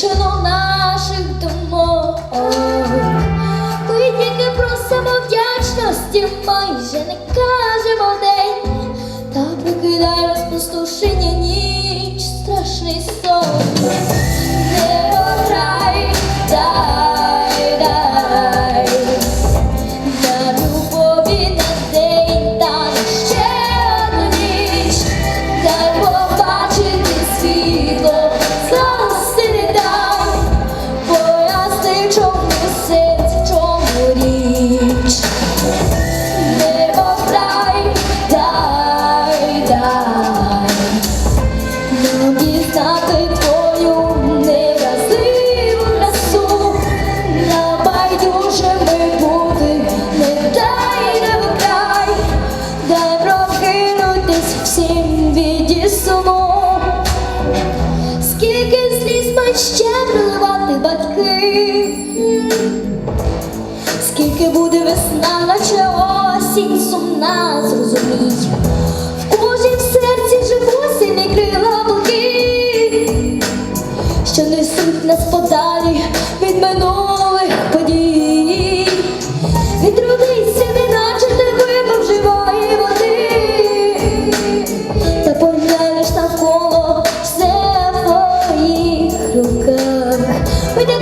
дівчино наших думок, ми тільки про самовдячності майже не кажемо день, та покидає розпустошення ніч страшний сон. скільки буде весна, наче осінь сумна, зрозумій. В кожній в серці живосі не крила блоки, що несуть нас подалі від минулих подій. Відродися, неначе ти випав живої води, та поглянеш навколо все в твоїх руках. Ми так